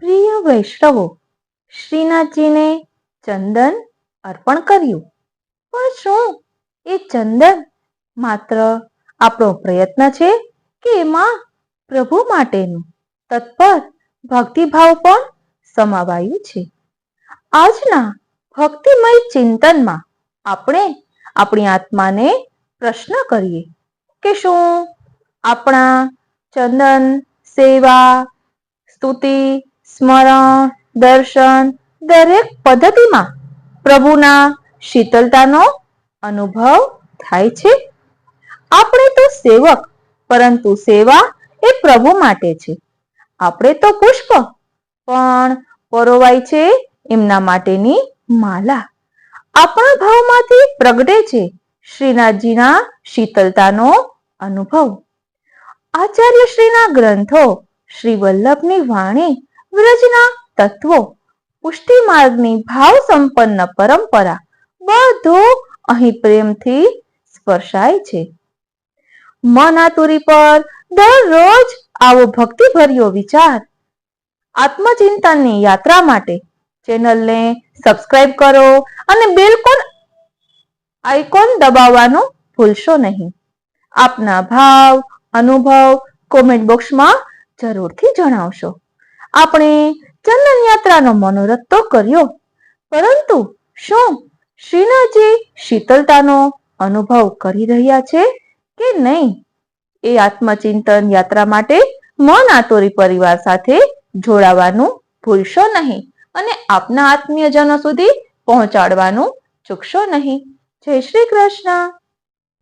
પ્રિય વૈષ્ણવો, શ્રીનાથજીને ચંદન અર્પણ કર્યું. પણ શું? એ ચંદન માત્ર આપણો પ્રયત્ન છે કે એમાં પ્રભુ માટેનું તત્પર ભક્તિભાવ પણ સમાવાયું છે. આજના ભક્તિમય ચિંતનમાં આપણે આપણી આત્માને પ્રશ્ન કરીએ કે શું? આપણા ચંદન સેવા, સ્તુતિ સ્મરણ, દર્શન દરેક પદ્ધતિમાં પ્રભુના શીતલતાનો અનુભવ થાય છે. આપણે તો સેવક, પરંતુ સેવા એ પ્રભુ માટે છે. આપણે તો પુષ્પ, પણ પરોવાય છે એમના માટેની માલા. આપણા ભાવમાંથી પ્રગટે છે શ્રીનાથજીના શીતલતાનો અનુભવ. આચાર્ય શ્રીના ગ્રંથો શ્રી વલ્લભની વાણી વ્રજના તત્વો, પુષ્ટિ માર્ગની ભાવ સંપન્ન પરંપરા બધો અહીં પ્રેમથી સ્પર્શાય છે. મન આતુરી પર દરરોજ આવો ભક્તિભર્યો વિચાર. આત્મચિંતનની યાત્રા માટે ચેનલને સબસ્ક્રાઇબ કરો અને બિલકુલ આઇકોન દબાવવાનું ભૂલશો નહીં. આપના ભાવ, અનુભવ કોમેન્ટ બોક્સમાં જરૂરથી જણાવશો. આપણે ચંદન યાત્રાનો મનોરથ તો કર્યો. પરંતુ શું શ્રીનાથજી શીતળતાનો અનુભવ કરી રહ્યા છે કે નહીં? એ આત્મચિંતન યાત્રા માટે મન આતોરી પરિવાર સાથે જોડાવાનું ભૂલશો નહીં અને આપના આત્મીયજનો સુધી પહોંચાડવાનું ચૂકશો નહીં. જય શ્રી કૃષ્ણ.